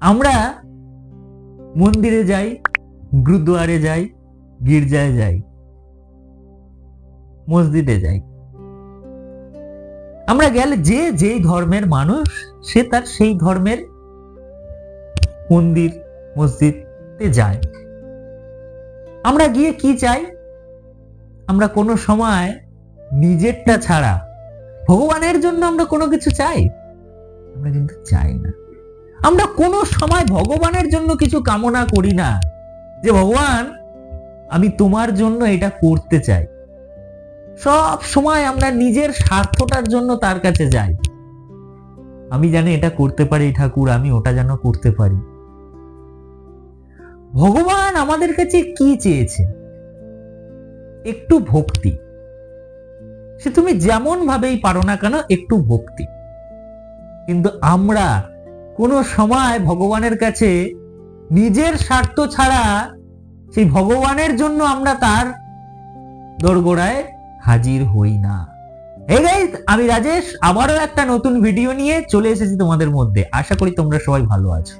আমরা মন্দিরে যাই, গুরুদুয়ারে যাই, গির্জায় যাই, মসজিদে যাই। আমরা গেলে যে যেই ধর্মের মানুষ, সে তার সেই ধর্মের মন্দির, মসজিদে যায়। আমরা গিয়ে কি চাই? আমরা কোনো সময় নিজেরটা ছাড়া, ভগবানের জন্য আমরা কোনো কিছু চাই? আমরা কিন্তু চাই না। আমরা কোনো সময় ভগবানের জন্য কিছু কামনা করি না। যে ভগবান, আমি তোমার জন্য এটা করতে চাই। সব সময় আমরা নিজের স্বার্থটার জন্য তার কাছে যাই। আমি জানি এটা করতে পারি ঠাকুর, আমি ওটা যেন করতে পারি। ভগবান আমাদের কাছে কি চেয়েছে? একটু ভক্তি। সে তুমি যেমন ভাবেই পারো না কেন, একটু ভক্তি। কিন্তু আমরা কোনো সময় ভগবানের কাছে নিজের স্বার্থ ছাড়া সেই ভগবানের জন্য আমরা তার দোরগোড়ায় হাজির হই না। এই আমি রাজেশ, আবারও একটা নতুন ভিডিও নিয়ে চলে এসেছি তোমাদের মধ্যে। আশা করি তোমরা সবাই ভালো আছো।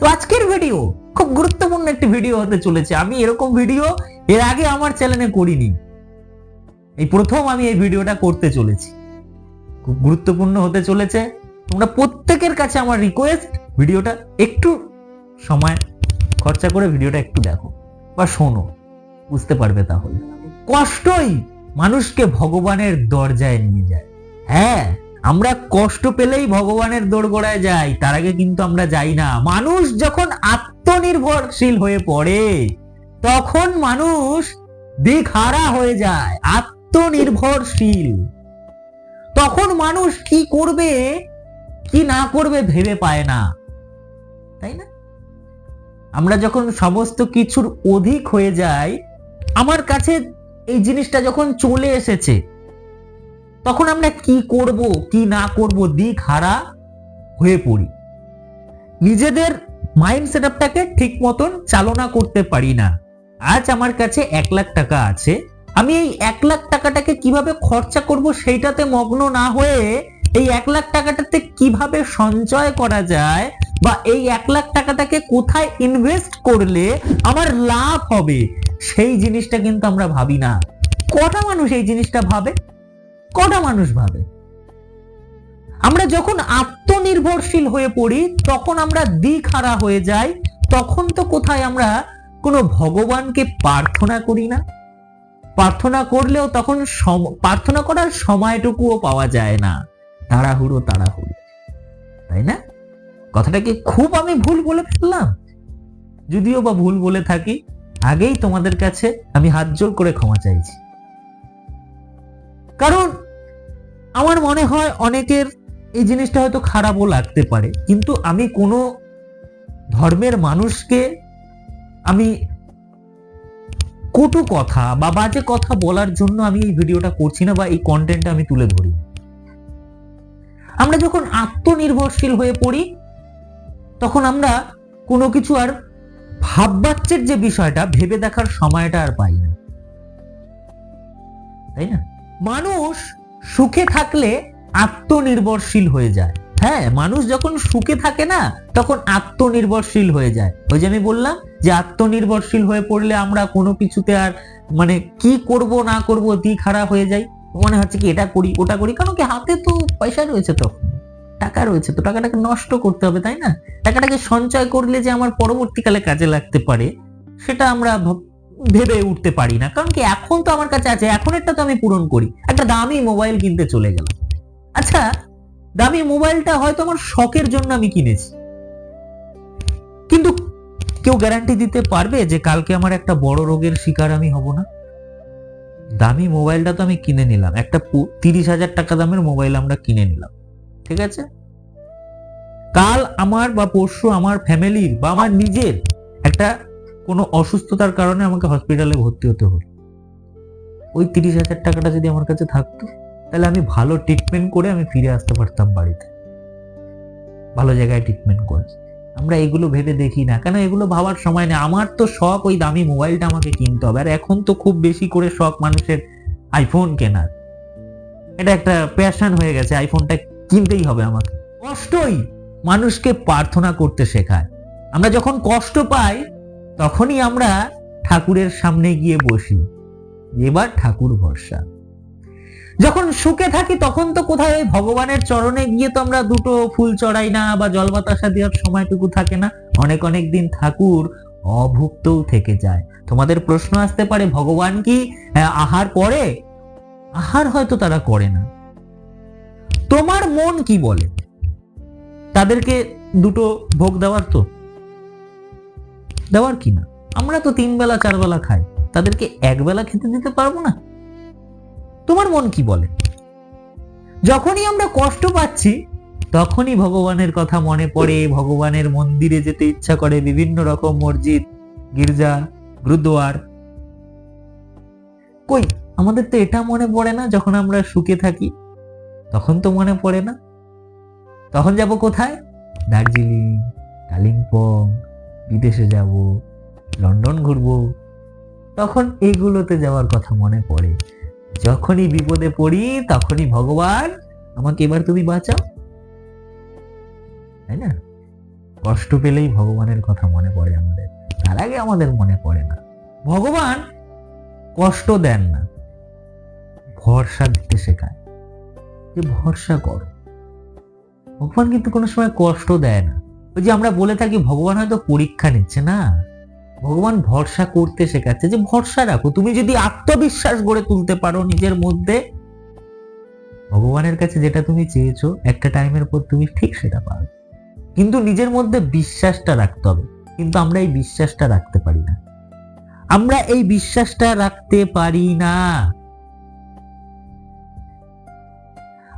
তো আজকের ভিডিও খুব গুরুত্বপূর্ণ একটি ভিডিও হতে চলেছে। আমি এরকম ভিডিও এর আগে আমার চ্যানেলে করিনি। এই প্রথম আমি এই ভিডিওটা করতে চলেছি। খুব গুরুত্বপূর্ণ হতে চলেছে। তোমরা প্রত্যেকের কাছে আমার রিকোয়েস্ট ভিডিওটা একটু সময় খরচা করে ভিডিওটা একটু দেখো বা শোনো, বুঝতে পারবে তাহলে। কষ্টই মানুষকে ভগবানের দরজায় নিয়ে যায়। হ্যাঁ আমরা কষ্ট পেলেই ভগবানের দোরগোড়ায় যাই, তার আগে কিন্তু আমরা যাই না। মানুষ যখন আত্মনির্ভরশীল হয়ে পড়ে, তখন মানুষ দিকহারা হয়ে যায়, আত্মনির্ভরশীল। তখন মানুষ কি করবে? কি না করবে ভেবে পায় না। তাই না? আমরা যখন সমস্ত কিছুর অধিক হয়ে যাই, আমার কাছে এই জিনিসটা যখন চলে এসেছে, তখন আমরা কি করব, কি না করব দিক হারা হয়ে পড়ি। নিজেদের মাইন্ড সেট আপটাকে ঠিক মতন চালনা করতে পারি না। আজ আমার কাছে এক লাখ টাকা আছে, আমি এই এক লাখ টাকাটাকে কীভাবে খরচা করব সেইটাতে মগ্ন না হয়ে এই এক লাখ টাকাটাতে কীভাবে সঞ্চয় করা যায় বা এই এক লাখ টাকাটাকে কোথায় ইনভেস্ট করলে আমার লাভ হবে? সেই জিনিসটা কিন্তু আমরা ভাবি না। কটা মানুষ এই জিনিসটা ভাবে? কটা মানুষ ভাবে? আমরা যখন আত্মনির্ভরশীল হয়ে পড়ি, তখন আমরা দিকহারা হয়ে যাই, তখন তো কোথায় আমরা কোনো ভগবানকে প্রার্থনা করি না। প্রার্থনা করলেও তখন প্রার্থনা করার সময়টুকুও পাওয়া যায় না। তাড়াহুড়ো তাড়াহুড়ো। তাই না? কথাটা কি খুব আমি ভুল বলে ফেললাম। যদিও বা ভুল বলে থাকি, আগেই তোমাদের কাছে আমি হাত জোর করে ক্ষমা চাইছি। কারণ, আমার মনে হয় অনেকের এই জিনিসটা হয়তো খারাপও লাগতে পারে, কিন্তু আমি কোনো ধর্মের মানুষকে আমি কটু কথা বা বাজে কথা বলার জন্য আমি এই ভিডিওটা করছি না বা এই কন্টেন্টটা আমি তুলে ধরি আমরা যখন আত্মনির্ভরশীল হয়ে পড়ি, তখন আমরা কোনো কিছু আর ভাববাচ্চের যে বিষয়টা, ভেবে দেখার সময়টা আর পাই না। তাই না? মানুষ সুখে থাকলে আত্মনির্ভরশীল হয়ে যায়। হ্যাঁ মানুষ যখন সুখে থাকে না, তখন আত্মনির্ভরশীল হয়ে যায়। ওই যে আমি বললাম যে আত্মনির্ভরশীল হয়ে পড়লে আমরা কোনো কিছুতে আর মানে কি করব না করব দিক হারা হয়ে যায় মনে হচ্ছে কি এটা করি, ওটা করি, কারণ কি হাতে তো পয়সা রয়েছে তখন টাকা রয়েছে তো, টাকাটাকে নষ্ট করতে হবে, তাই না? টাকাটাকে সঞ্চয় করলে যে আমার পরবর্তীকালে কাজে লাগতে পারে, সেটা আমরা ভেবে উঠতে পারি না, কারণ কি এখন তো আমার কাছে আছে এখনেরটা তো আমি পূরণ করি, একটা দামি মোবাইল কিনতে চলে গেলাম। আচ্ছা দামি মোবাইলটা হয়তো আমার শখের জন্য আমি কিনেছি, কিন্তু কেউ গ্যারান্টি দিতে পারবে যে কালকে আমার একটা বড় রোগের শিকার আমি হব না? দামি মোবাইলটা তো আমি কিনে নিলাম। একটা তিরিশ হাজার টাকা দামের মোবাইল আমরা কিনে নিলাম। ঠিক আছে? কাল আমার বা পরশু আমার ফ্যামিলির বা আমার নিজের একটা কোনো অসুস্থতার কারণে আমাকে হসপিটালে ভর্তি হতে হলো। ওই তিরিশ হাজার টাকাটা যদি আমার কাছে থাকতো, তাহলে আমি ভালো ট্রিটমেন্ট করে আমি ফিরে আসতে পারতাম বাড়িতে। ভালো জায়গায় ট্রিটমেন্ট করে আমরা এগুলো ভেবে দেখি না। কেন এগুলো ভাবার সময় নেই? আমার তো শখ ওই দামি মোবাইলটা আমাকে কিনতে হবে। আর এখন তো খুব বেশি করে শখ মানুষের আইফোন কেনার। এটা একটা প্যাশন হয়ে গেছে। আইফোনটা কিনতেই হবে আমাকে। কষ্টই মানুষকে প্রার্থনা করতে শেখায়। আমরা যখন কষ্ট পাই, তখনই আমরা ঠাকুরের সামনে গিয়ে বসি। এবার ঠাকুর ভরসা। যখন সুখে থাকি তখন তো কোথায়? ভগবানের চরণে গিয়ে তো আমরা দুটো ফুল চড়াই না বা জল বাতাসা দেওয়ার সময়টুকু থাকে না। অনেক অনেক দিন ঠাকুর অভুক্তও থেকে যায়। তোমাদের প্রশ্ন আসতে পারে, ভগবান কি আহার করে? আহার হয়তো তারা করে না। তোমার মন কি বলে? তাদেরকে দুটো ভোগ দেওয়ার তো। দেওয়ার কি না? আমরা তো তিন বেলা চার বেলা খাই। তাদেরকে এক বেলা খেতে দিতে পারব না? তোমার মন কি বলে? যখনই আমরা কষ্ট পাচ্ছি, তখনই ভগবানের কথা মনে পড়ে, ভগবানের মন্দিরে যেতে ইচ্ছা করে বিভিন্ন রকম মসজিদ, গির্জা, গুরুদুয়ার। কই, আমাদের তো এটা মনে পড়ে না যখন আমরা সুখে থাকি। তখন তো মনে পড়ে না। তখন যাব কোথায়? দার্জিলিং, কালিম্পং, বিদেশে যাব, লন্ডন ঘুরবো। তখন এগুলোতে যাওয়ার কথা মনে পড়ে। যখনই বিপদে পড়ি, তখনই ভগবান আমাকে এবার তুমি বাঁচাও। তাই না? কষ্ট পেলেই ভগবানের কথা মনে পড়ে আমাদের। তার আগে আমাদের মনে পড়ে না। ভগবান কষ্ট দেন না। ভরসা দিতে শেখায়। যে ভরসা করো। ভগবান কিন্তু কোনো সময় কষ্ট দেয় না। ওই যে আমরা বলে থাকি, ভগবান হয়তো পরীক্ষা নিচ্ছে না। ভগবান ভরসা করতে শেখাচ্ছে যে ভরসা রাখো। তুমি যদি আত্মবিশ্বাস গড়ে তুলতে পারো নিজের মধ্যে, ভগবানের কাছে যেটা তুমি চেয়েছো, একটা টাইমের পর তুমি ঠিক সেটা পাবে। কিন্তু নিজের মধ্যে বিশ্বাসটা রাখতে হবে। কিন্তু আমরা এই বিশ্বাসটা রাখতে পারি না। আমরা এই বিশ্বাসটা রাখতে পারি না।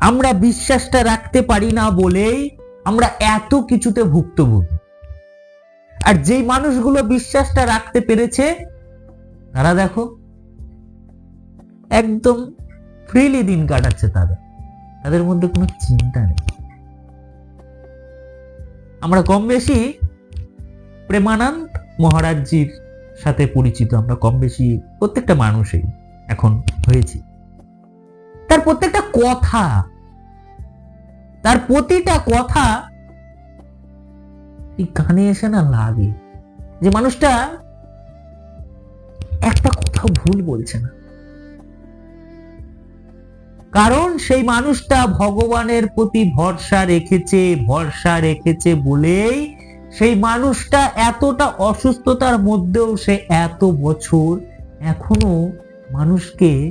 আমরা বিশ্বাসটা রাখতে পারি না বলেই আমরা এত কিছুতে ভুক্তভোগী। আর যেই মানুষগুলো বিশ্বাসটা রাখতে পেরেছে, তারা দেখো, একদম ফ্রিলি দিন কাটাচ্ছে তারা তাদের মধ্যে কোনো চিন্তা নেই। আমরা কম বেশি প্রেমানন্দ মহারাজজির সাথে পরিচিত, আমরা কম বেশি প্রত্যেকটা মানুষই এখন হয়েছি। তার প্রত্যেকটা কথা, তার প্রতিটা কথা এই কানে এসে না লাগে যে মানুষটা একটা কোথাও ভুল বলছে না। কারণ সেই মানুষটা ভগবানের প্রতি ভরসা রেখেছে ভরসা রেখেছে বলেই সেই মানুষটা এতটা অসুস্থতার মধ্যেও সে এত বছর এখনও মানুষকে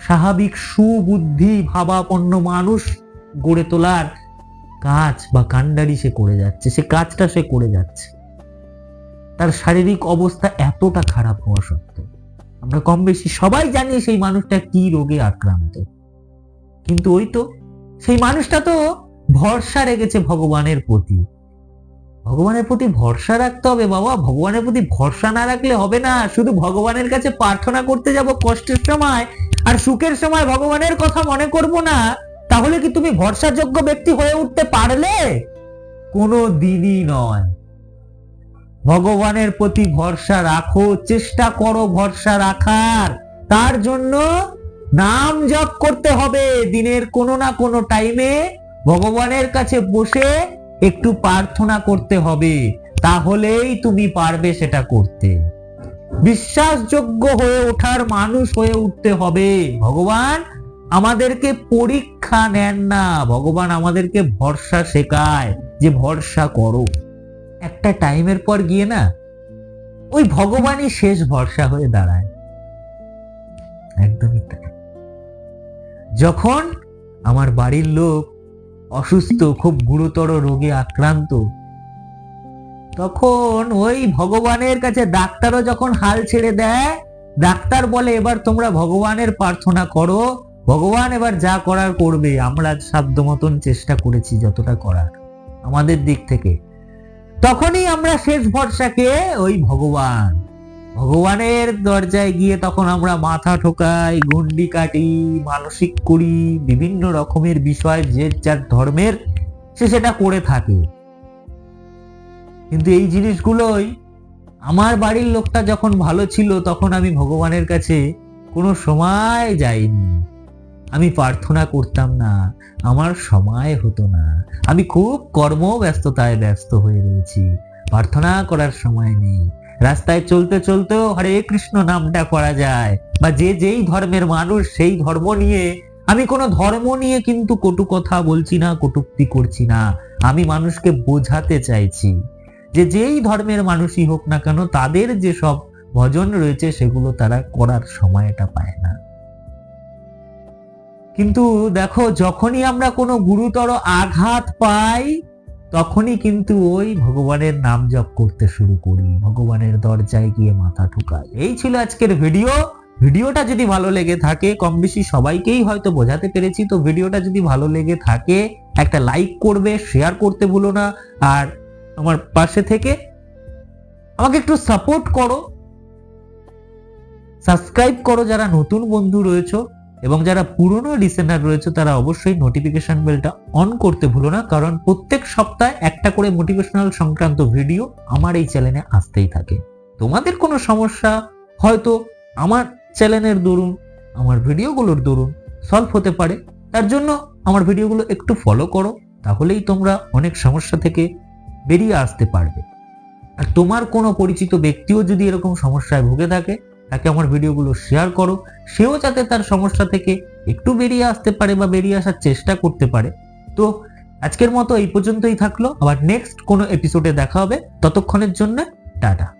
স্বাভাবিক সুবুদ্ধি, ভাবাপন্ন মানুষ গড়ে তোলার কাজ বা কাণ্ডারি সে করে যাচ্ছে, সে কাজটা সে করে যাচ্ছে। তার শারীরিক অবস্থা এতটা খারাপ হওয়া সত্ত্বেও, আমরা কম বেশি সবাই জানি সেই মানুষটা কি রোগে আক্রান্ত। কিন্তু ওই তো, সেই মানুষটা তো ভরসা রেখেছে ভগবানের প্রতি। ভগবানের প্রতি ভরসা রাখতে হবে বাবা, ভগবানের প্রতি ভরসা না রাখলে হবে না। শুধু ভগবানের কাছে প্রার্থনা করতে যাব কষ্টের সময়, আর সুখের সময় ভগবানের কথা মনে করব না। তাহলে কি তুমি ভরসাযোগ্য ব্যক্তি হয়ে উঠতে পারলে? কোনো দিনই নয়। ভগবানের প্রতি ভরসা রাখো, চেষ্টা করো ভরসা রাখার। তার জন্য নাম জপ করতে হবে। দিনের কোনো না কোনো টাইমে ভগবানের কাছে বসে একটু প্রার্থনা করতে হবে। তাহলেই তুমি পারবে সেটা করতে। বিশ্বাসযোগ্য হয়ে ওঠার মানুষ হয়ে উঠতে হবে। ভগবান আমাদেরকে পরীক্ষা নেন না। ভগবান আমাদেরকে ভরসা শেখায় যে ভরসা করো। একটা টাইমের পর গিয়ে না, ওই ভগবানই শেষ ভরসা হয়ে দাঁড়ায়। একদমই তাই। যখন আমার বাড়ির লোক অসুস্থ, খুব গুরুতর রোগে আক্রান্ত, তখন ওই ভগবানের কাছে ডাক্তারও যখন হাল ছেড়ে দেয়, ডাক্তার বলে, এবার তোমরা ভগবানের প্রার্থনা করো ভগবান এবার যা করার করবে, আমরা সাধ্য মতন চেষ্টা করেছি যতটা করার, আমাদের দিক থেকে। তখনই আমরা শেষ ভরসাকে, ওই ভগবান, ভগবানের দরজায় গিয়ে তখন আমরা মাথা ঠোকাই, গন্ডি কাটি, মানসিক করি, বিভিন্ন রকমের বিষয় যে যার ধর্মের, সে সেটা করে থাকে। কিন্তু এই জিনিসগুলোই, আমার বাড়ির লোকটা যখন ভালো ছিল, তখন আমি ভগবানের কাছে কোনো সময় যাইনি। আমি প্রার্থনা করতাম না, আমার সময় হতো না। আমি খুব কর্ম ব্যস্ততায় ব্যস্ত হয়ে রয়েছি, প্রার্থনা করার সময় নেই। রাস্তায় চলতে চলতেও হরে কৃষ্ণ নামটা করা যায়, বা যে যেই ধর্মের মানুষ সেই ধর্ম নিয়ে, আমি কোনো ধর্ম নিয়ে কিন্তু কটু কথা বলছি না, কটুক্তি করছি না, আমি মানুষকে বোঝাতে চাইছি। যে যেই ধর্মের মানুষই হোক না কেন, তাদের যে সব ভজন রয়েছে সেগুলো তারা করার সময়টা পায় না। কিন্তু দেখো, যখনই আমরা কোনো গুরুতর আঘাত পাই, তখনই কিন্তু ওই ভগবানের নাম জপ করতে শুরু করি, ভগবানের দরজায় গিয়ে মাথা ঠুকাই। এই ছিল আজকের ভিডিও। ভিডিওটা যদি ভালো লেগে থাকে কম বেশি সবাইকেই হয়তো বোঝাতে পেরেছি, তো ভিডিওটা যদি ভালো লেগে থাকে, একটা লাইক করবে, শেয়ার করতে ভুলো না, আর আমার পাশে থেকে আমাকে একটু সাপোর্ট করো। সাবস্ক্রাইব করো যারা নতুন বন্ধু রয়েছে। এবং যারা পুরনো লিসেনার রয়েছে, তারা অবশ্যই নোটিফিকেশন বেলটা অন করতে ভুলো না, কারণ প্রত্যেক সপ্তাহে একটা করে মোটিভেশনাল সংক্রান্ত ভিডিও আমার এই চ্যানেলে আসতেই থাকে। তোমাদের কোনো সমস্যা? হয়তো আমার চ্যানেলের দরুন, আমার ভিডিওগুলোর দরুন সলভ হতে পারে। তার জন্য আমার ভিডিওগুলো একটু ফলো করো, তাহলেই তোমরা অনেক সমস্যা থেকে বেরিয়ে আসতে পারবে। আর তোমার কোনো পরিচিত ব্যক্তিও যদি এরকম সমস্যায় ভুগে থাকে তাকে আমার ভিডিওগুলো শেয়ার করো। সেও যাতে তার সমস্যা থেকে একটু বেরিয়ে আসতে পারে বা বেরিয়ে আসার চেষ্টা করতে পারে। তো আজকের মতো এই পর্যন্তই থাকল। আবার নেক্সট কোনো এপিসোডে দেখা হবে। ততক্ষণের জন্য, টাটা।